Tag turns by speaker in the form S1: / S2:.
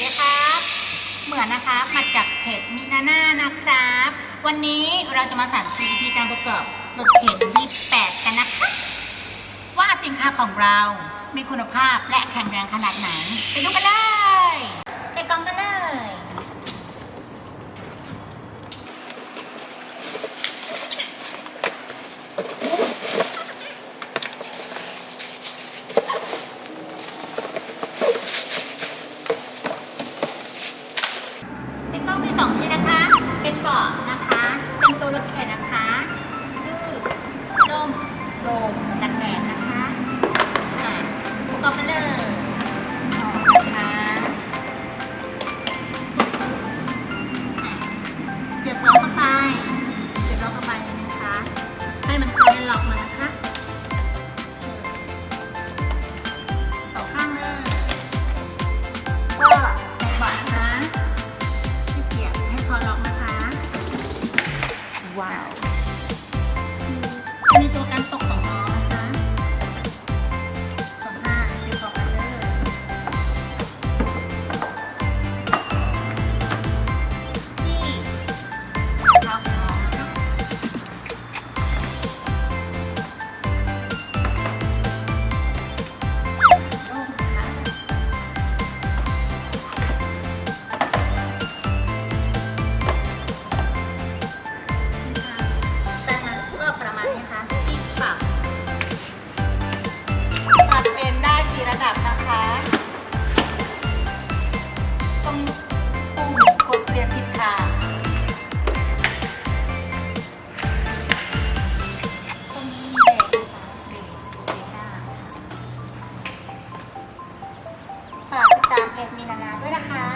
S1: ดีครับ เหมือนนะคะมาจากเพจมินาน่านะครับ วันนี้เราจะมาสาธิตวิธีการประกอบรถเข็น28 กันนะคะ ว่าสินค้าของเรามีคุณภาพและแข็งแรงขนาดไหน ไปดูกันเลยไปกองกันเลย ในกล้องมีสองชิ้นนะคะ เป็นเบาะนะคะ เป็นตัวรถเข็นนะคะคือร่มโดมกันแดดนะคะอะประกอบไปเลยออกนะคะอะเสียบล็อกเข้าไปเสียบล็อกเข้าไปเลยนะคะ ให้มันเข้าในล็อกมานะคะ ต่อข้างเลยก็ในเบาะนะที่เสียบให้คอล็อกนะ ค เพจมีนานาด้วยนะคะ